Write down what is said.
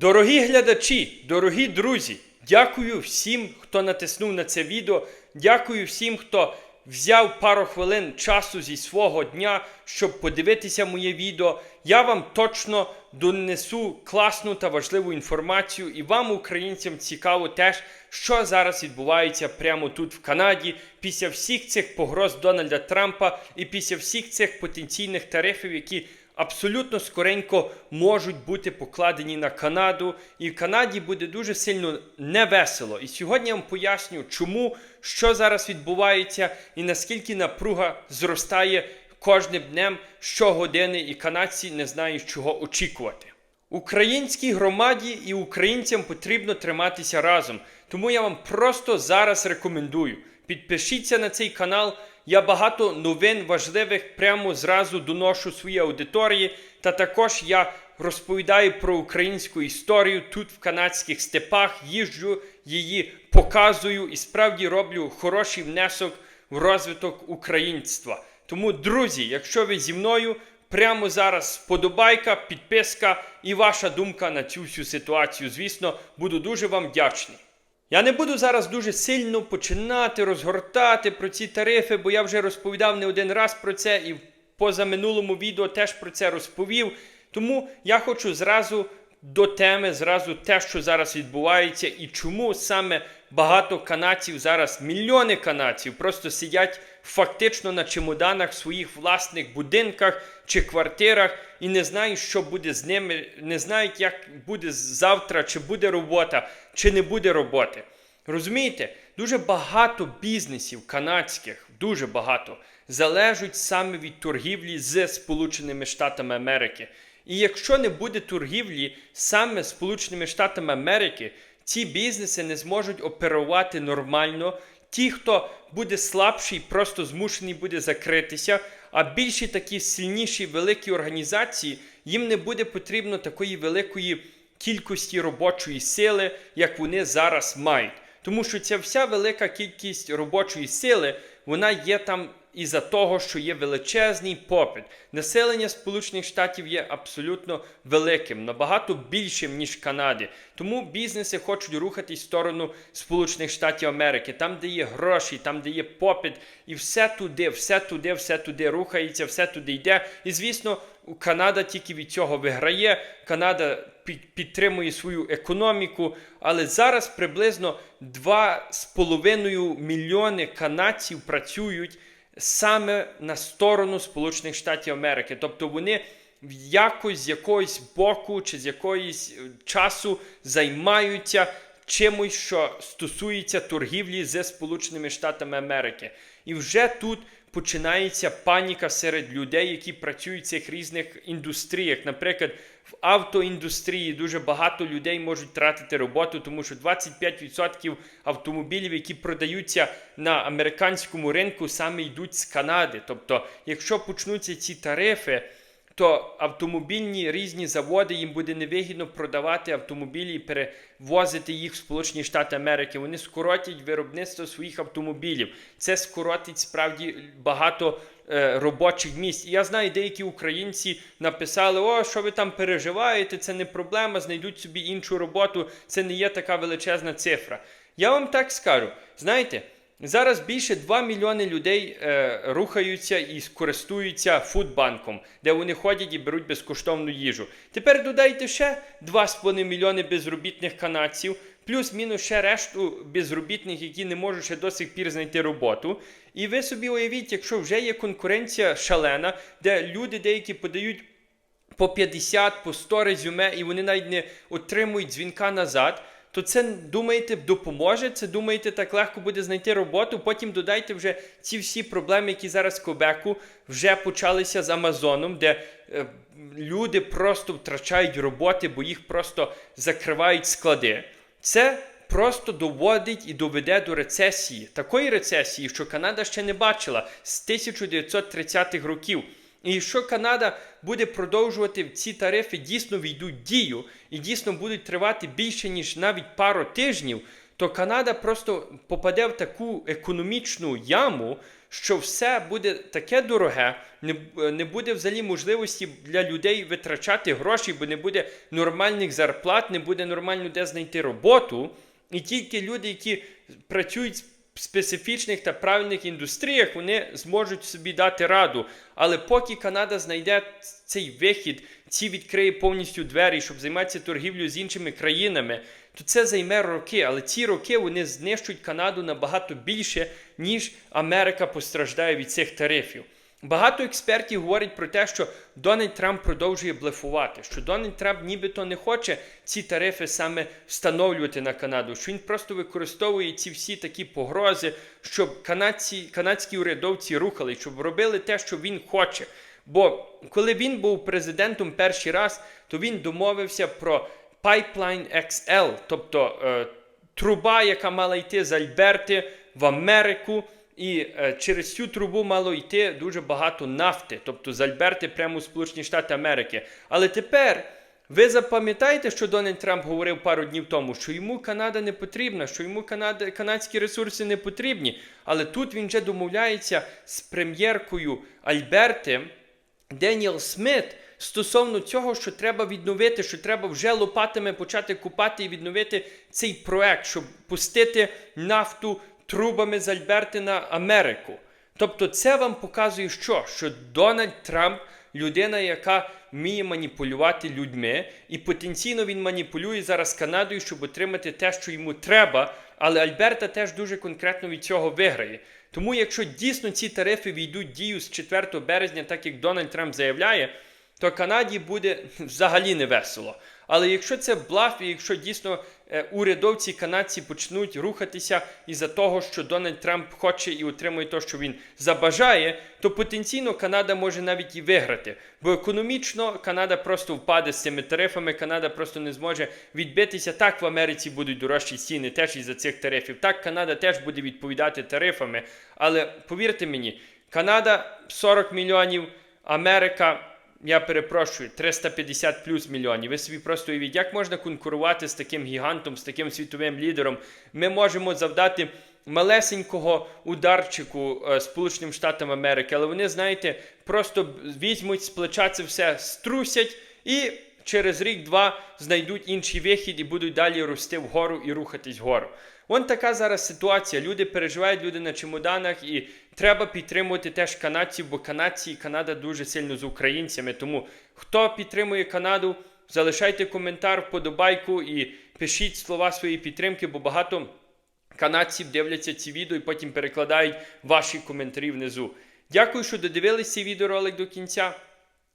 Дорогі глядачі, дорогі друзі, дякую всім, хто натиснув на це відео. Дякую всім, хто взяв пару хвилин часу зі свого дня, щоб подивитися моє відео. Я вам точно донесу класну та важливу інформацію, і вам, українцям, цікаво теж, що зараз відбувається прямо тут в Канаді, після всіх цих погроз Дональда Трампа і після всіх цих потенційних тарифів, які абсолютно скоренько можуть бути покладені на Канаду, і в Канаді буде дуже сильно невесело. І сьогодні я вам поясню, чому, що зараз відбувається, і наскільки напруга зростає кожним днем щогодини, і канадці не знають, чого очікувати. Українській громаді і українцям потрібно триматися разом. Тому я вам просто зараз рекомендую. Підпишіться на цей канал. Я багато новин важливих прямо зразу доношу своїй аудиторії. Та також я розповідаю про українську історію тут в канадських степах, їжджу, її показую і справді роблю хороший внесок в розвиток українства. Тому, друзі, якщо ви зі мною, прямо зараз вподобайка, підписка і ваша думка на цю всю ситуацію. Звісно, буду дуже вам вдячний. Я не буду зараз дуже сильно починати розгортати про ці тарифи, бо я вже розповідав не один раз про це і в позаминулому відео теж про це розповів. Тому я хочу зразу до теми, зразу те, що зараз відбувається, і чому саме багато канадців зараз, мільйони канадців, просто сидять фактично на чемоданах в своїх власних будинках чи квартирах і не знають, що буде з ними, не знають, як буде завтра, чи буде робота, чи не буде роботи. Розумієте, дуже багато бізнесів канадських, дуже багато, залежать саме від торгівлі з Сполученими Штатами Америки. І якщо не буде торгівлі саме Сполученими Штатами Америки, ці бізнеси не зможуть оперувати нормально. Ті, хто буде слабший, просто змушений буде закритися. А більші такі сильніші великі організації, їм не буде потрібно такої великої кількості робочої сили, як вони зараз мають. Тому що ця вся велика кількість робочої сили, вона є там із-за того, що є величезний попит. Населення Сполучених Штатів є абсолютно великим, набагато більшим, ніж Канади. Тому бізнеси хочуть рухатись в сторону Сполучених Штатів Америки, там, де є гроші, там, де є попит, і все туди, все туди, все туди рухається, все туди йде. І звісно, Канада тільки від цього виграє. Канада підтримує свою економіку, але зараз приблизно 2,5 мільйони канадців працюють саме на сторону Сполучених Штатів Америки. Тобто вони якось з якогось боку чи з якоїсь часу займаються чимось, що стосується торгівлі з Сполученими Штатами Америки. І вже тут починається паніка серед людей, які працюють в цих різних індустріях. Наприклад, в автоіндустрії дуже багато людей можуть тратити роботу, тому що 25% автомобілів, які продаються на американському ринку, саме йдуть з Канади. Тобто, якщо почнуться ці тарифи, то автомобільні різні заводи їм буде невигідно продавати автомобілі і перевозити їх в Сполучені Штати Америки. Вони скоротять виробництво своїх автомобілів. Це скоротить справді багато е, робочих місць. І я знаю, деякі українці написали: О, що ви там переживаєте, це не проблема, знайдуть собі іншу роботу. Це не є така величезна цифра. Я вам так скажу, знаєте. Зараз більше 2 мільйони людей е, рухаються і користуються фудбанком, де вони ходять і беруть безкоштовну їжу. Тепер додайте ще 2,5 мільйони безробітних канадців, плюс-мінус ще решту безробітних, які не можуть ще до сих пір знайти роботу. І ви собі уявіть, якщо вже є конкуренція шалена, де люди деякі подають. По 50, по 100 резюме, і вони навіть не отримують дзвінка назад то це думаєте допоможе? Це думаєте, так легко буде знайти роботу? Потім додайте вже ці всі проблеми, які зараз в Кобеку вже почалися з Амазоном, де е, люди просто втрачають роботи, бо їх просто закривають склади. Це просто доводить і доведе до рецесії, такої рецесії, що Канада ще не бачила з 1930-х років. І якщо Канада буде продовжувати ці тарифи, дійсно війдуть дію і дійсно будуть тривати більше, ніж навіть пару тижнів, то Канада просто попаде в таку економічну яму, що все буде таке дороге, не, не буде взагалі можливості для людей витрачати гроші, бо не буде нормальних зарплат, не буде нормально де знайти роботу. І тільки люди, які працюють специфічних та правильних індустріях, вони зможуть собі дати раду. Але поки Канада знайде цей вихід, ці відкриє повністю двері, щоб займатися торгівлею з іншими країнами, то це займе роки. Але ці роки вони знищують Канаду набагато більше, ніж Америка постраждає від цих тарифів. Багато експертів говорять про те, що Дональд Трамп продовжує блефувати, що Дональд Трамп нібито не хоче ці тарифи саме встановлювати на Канаду, що він просто використовує ці всі такі погрози, щоб канадці, канадські урядовці рухали, щоб робили те, що він хоче. Бо коли він був президентом перший раз, то він домовився про Pipeline XL, тобто е, труба, яка мала йти з Альберти в Америку. І е, через цю трубу мало йти дуже багато нафти, тобто з Альберти прямо у Сполучені Штати Америки. Але тепер ви запам'ятаєте, що Дональд Трамп говорив пару днів тому, що йому Канада не потрібна, що йому Канада, канадські ресурси не потрібні. Але тут він вже домовляється з прем'єркою Альберти Деніел Смит стосовно цього, що треба відновити, що треба вже лопатами почати купати і відновити цей проект, щоб пустити нафту трубами з Альберти на Америку. Тобто, це вам показує, що? Що Дональд Трамп людина, яка вміє маніпулювати людьми, і потенційно він маніпулює зараз Канадою, щоб отримати те, що йому треба. Але Альберта теж дуже конкретно від цього виграє. Тому, якщо дійсно ці тарифи війдуть в дію з 4 березня, так як Дональд Трамп заявляє, то Канаді буде взагалі не весело. Але якщо це блаф, і якщо дійсно е, урядовці канадці почнуть рухатися із-за того, що Дональд Трамп хоче і отримує те, що він забажає, то потенційно Канада може навіть і виграти. Бо економічно Канада просто впаде з цими тарифами, Канада просто не зможе відбитися. Так в Америці будуть дорожчі ціни теж із-за цих тарифів. Так Канада теж буде відповідати тарифами. Але повірте мені, Канада 40 мільйонів, Америка я перепрошую, 350 плюс мільйонів. Ви собі просто уявіть, як можна конкурувати з таким гігантом, з таким світовим лідером. Ми можемо завдати малесенького ударчику е, Сполученим Штатам Америки, але вони, знаєте, просто візьмуть з плеча це все, струсять і. Через рік-два знайдуть інший вихід і будуть далі рости вгору і рухатись вгору. Вон така зараз ситуація. Люди переживають, люди на чемоданах, і треба підтримувати теж канадців, бо канадці і Канада дуже сильно з українцями. Тому хто підтримує Канаду, залишайте коментар, вподобайку і пишіть слова своєї підтримки, бо багато канадців дивляться ці відео і потім перекладають ваші коментарі внизу. Дякую, що додивились цей відеоролик до кінця.